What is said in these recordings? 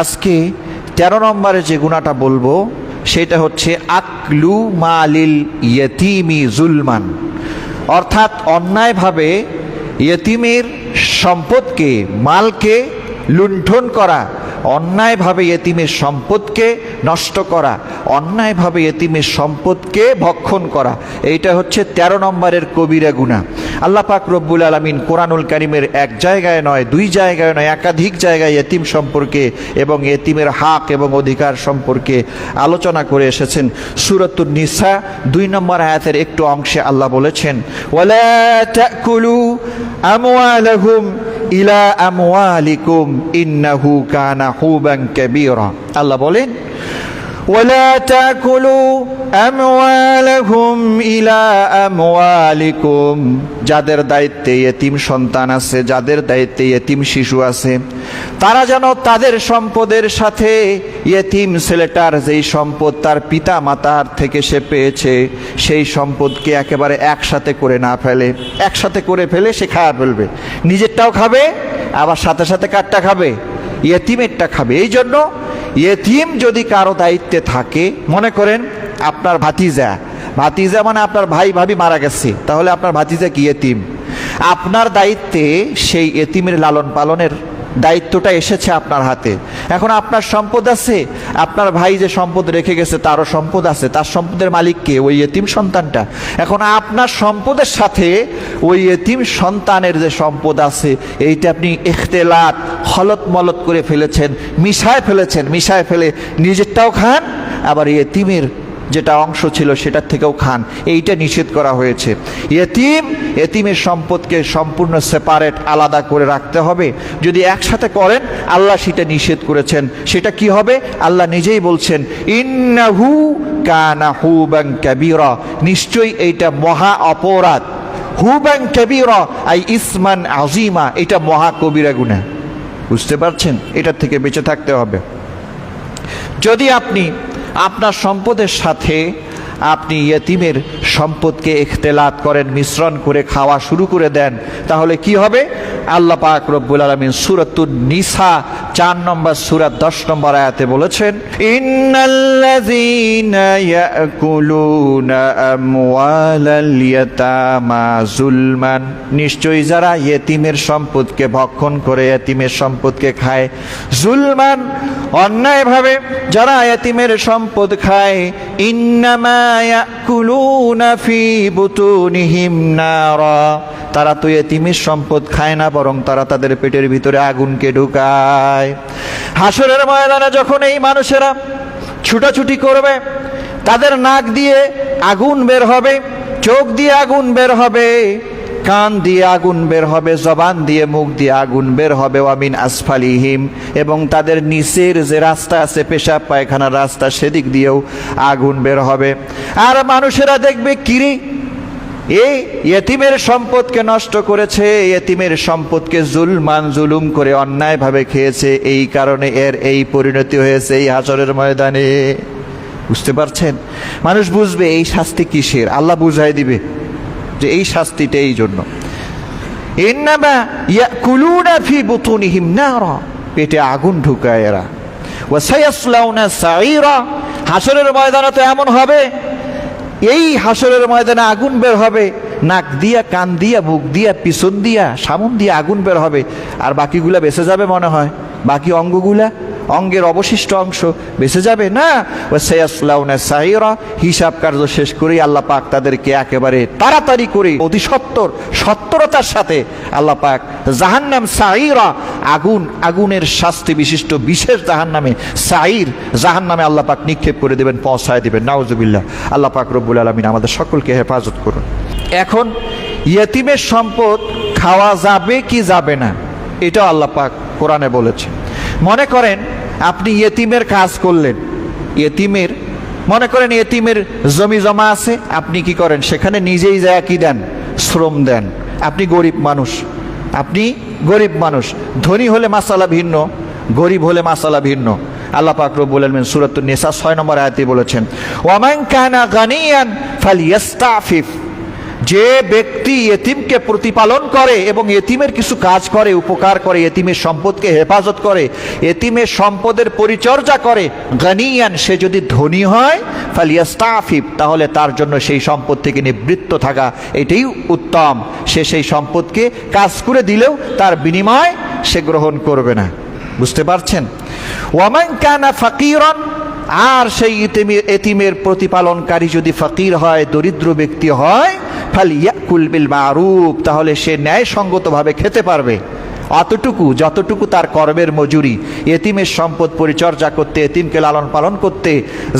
আজকে তেরো নম্বরে যে গুণাটা বলব, সেটা হচ্ছে আকলু মালিল ইয়তিমি জুলমান। অর্থাৎ অন্যায়ভাবে ইয়তিমের সম্পদকে, মালকে লুণ্ঠন করা, অন্যায়ভাবে এতিমের সম্পদকে নষ্ট করা, অন্যায়ভাবে এতিমের সম্পদকে ভক্ষণ করা, এইটা হচ্ছে ১৩ নম্বরের কবিরা গুণা। আল্লাহ পাক রব্বুল আলমিন কোরআনুল করিমের এক জায়গায় নয়, দুই জায়গায় নয়, একাধিক জায়গায় এতিম সম্পর্কে এবং এতিমের হাক এবং অধিকার সম্পর্কে আলোচনা করে এসেছেন। সুরতুর নিসা দুই নম্বর আয়াতের একটু অংশে আল্লাহ বলেছেন ইলা আমওয়ালিকুম ইন্নাহু কানা হুবান কাবীরা। আল্লাহ বলেন ولا تاكلوا اموالهم الى اموالكم যাদের দায়িত্বে এতিম সন্তান আছে যাদের দায়িত্বে এতিম শিশু আছে তারা যেন তাদের সম্পদের সাথে এতিম ছেলেটার যেই সম্পদ তার পিতা মাতার থেকে সে পেয়েছে সেই সম্পদকে একেবারে একসাথে করে না ফেলে একসাথে করে ফেলে সে খাওয়া ফেলবে নিজেরটাও খাবে আবার সাথে সাথে কারটা খাবে ইয়েতিমেরটা খাবে এই জন্য ইয়েতিম যদি কারও দায়িত্বে থাকে, মনে করেন আপনার ভাতিজা ভাতিজা মানে আপনার ভাই, ভাবি মারা গেছে, তাহলে আপনার ভাতিজা কি এতিম আপনার দায়িত্বে সেই এতিমের লালন পালনের দায়িত্বটা এসেছে আপনার হাতে। এখন আপনার সম্পদ আছে, আপনার ভাই যে সম্পদ রেখে গেছে, তারও সম্পদ আছে। তার সম্পদের মালিককে ওই এতিম সন্তানটা। এখন আপনার সম্পদের সাথে ওই এতিম সন্তানের যে সম্পদ আছে, এইটা আপনি এখতেলাত হলত মলত করে ফেলেছেন, মিশায় ফেলেছেন, মিশায় ফেলে নিজেরটাও খান, আবার এতিমের যেটা অংশ ছিল সেটার থেকেও খান। এইটা নিষেধ করা হয়েছে। এতিম, এতিমের সম্পদকে সম্পূর্ণ সেপারেট আলাদা করে রাখতে হবে। যদি একসাথে করেন, আল্লাহ সেটা নিষেধ করেছেন। সেটা কি হবে? আল্লাহ নিজেই বলছেন, ইন্নাহু কানা হুবাং কাবিরা। নিশ্চয়ই এইটা মহা অপরাধ। হুবাং কাবিরা, আই ইসমান আজিমা এটা মহা কবিরা গুণা বুঝতে পারছেন? এটার থেকে বেঁচে থাকতে হবে। যদি আপনি আপনার সম্পদের সাথে আপনি ইয়েতিমের সম্পদকে এখতেলাত করেন, মিশ্রণ করে খাওয়া শুরু করে দেন, তাহলে কি হবে? আল্লাহ পাক রব্বুল আলমিন সুরাতুন নিসা চার নম্বর সুরাত দশ নম্বর আয়াতে বলেছেন, ইন্নাল্লাযীনা ইয়াকুলুনা আমওয়ালাল নিশ্চয়ই যারা ইয়েতিমের সম্পদকে ভক্ষণ করে, ইয়েতিমের সম্পদকে খায় জুলমান অন্যায়ভাবে যারা ইয়েতিমের সম্পদ খায়, ইন্নামা ইয়াকুলুনা ফি বুতুনিহিম নারা। তারা তো এতিমের সম্পদ খায় না, বরং তারা তাদের পেটের ভিতরে আগুনকে ঢুকায়। হাসরের ময়দানে যখন এই মানুষেরা ছুটাছুটি করবে, তাদের নাক দিয়ে আগুন বের হবে, চোখ দিয়ে আগুন বের হবে, কান দিয়ে আগুন বের হবে, জবান দিয়ে মুখ দিয়ে আগুন বের হবে ওয়ামিন আসফালিহিম, এবং তাদের নিচের যে রাস্তা আছে, পেশাব, পায়খানার রাস্তা, সেদিক দিয়েও আগুন বের হবে। আর মানুষেরা দেখবে কিরে এই এতিমের সম্পদকে নষ্ট করেছে এতিমের সম্পদকে জুলমান, জুলুম করে অন্যায়ভাবে খেয়েছে, এই কারণে এর এই পরিণতি হয়েছে এই হাসরের ময়দানে। বুঝতে পারছেন? মানুষ বুঝবে এই শাস্তি কিসের? আল্লাহ বুঝাই দিবে যে এই শাস্তিটা এই জন্য। পেটে আগুন ঢুকায় এরা। হাসরের ময়দানে তো এমন হবে এই হাসরের ময়দানে আগুন বের হবে। নাক দিয়া, কান দিয়া মুখ দিয়া, পিছন দিয়া, সামন দিয়া আগুন বের হবে। আর বাকিগুলা বেঁচে যাবে মনে হয়। বাকি অঙ্গগুলা অঙ্গের অবশিষ্ট অংশ বেঁচে যাবে, না? ও সাইরা, হিসাব কার্য শেষ করেই আল্লাহ পাক তাদেরকে একেবারে তাড়াতাড়ি করে অতি সত্তর, সত্তরতার সাথে আল্লাহ পাক জাহান্নাম সাইরা, আগুন, আগুনের শাস্তি বিশিষ্ট বিশেষ জাহান্নামে সাইর জাহান্নামে আল্লাহ পাক নিক্ষেপ করে দেবেন, পৌঁছায় দেবেন, নাউজুবিল্লাহ। আল্লাহ পাক রব্বুল আলমিন আমাদের সকলকে হেফাজত করুন। এখন ইয়েতিমের সম্পদ খাওয়া যাবে কি যাবে না? এটাও আল্লাহ পাক কোরআনে বলেছে মনে করেন আপনি ইয়েতিমের কাজ করলেন। ইয়েতিমের, মনে করেন ইয়েতিমের জমি জমা আছে, আপনি কি করেন? সেখানে নিজেই যায় কি দেন? শ্রম দেন। আপনি গরিব মানুষ। আপনি গরিব মানুষ। ধনী হলে মাসালা ভিন্ন, গরিব হলে মাসালা ভিন্ন। আল্লাহ পাক রব্বুল আলামিন সূরাতুন নিসা 6 নম্বর আয়াতে বলেছেন ওয়ামান কানা গানিয়ান ফালিয়াস্তাফিফ। যে ব্যক্তি এতিমকে প্রতিপালন করে এবং এতিমের কিছু কাজ করে, উপকার করে, এতিমের সম্পদকে হেফাজত করে, এতিমের সম্পদের পরিচর্যা করে, গানিয়ান, সে যদি ধনী হয়, ফালিয়াস্তাফিব, তাহলে তার জন্য সেই সম্পদ থেকে নিবৃত্ত থাকা, এটাই উত্তম। সে সেই সম্পদকে কাজ করে দিলেও তার বিনিময় সে গ্রহণ করবে না। বুঝতে পারছেন? ওয়ামান কানা ফাকিরন, আর সেই এতিমের প্রতিপালনকারী যদি ফকির হয়, দরিদ্র ব্যক্তি হয় ফালিয়াকুল বিল মারুফ, তাহলে সে ন্যায়সঙ্গতভাবে খেতে পারবে। অতটুকু, যতটুকু তার কর্মের মজুরি, এতিমের সম্পদ পরিচর্যা করতে, এতিমকে লালন পালন করতে,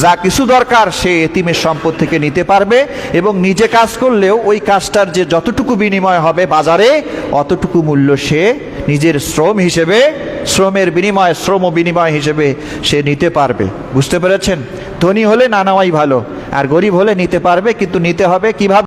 যা কিছু দরকার সে এতিমের সম্পদ থেকে নিতে পারবে এবং নিজে কাজ করলেও ওই কাজটার যে যতটুকু বিনিময় হবে বাজারে, অতটুকু মূল্য সে নিজের শ্রম হিসেবে, শ্রমের বিনিময়, শ্রম বিনিময় হিসেবে সে নিতে পারবে। বুঝতে পেরেছেন? ধনী হলে না নেওয়াই ভালো, আর গরিব হলে নিতে পারবে, কিন্তু নিতে হবে কীভাবে?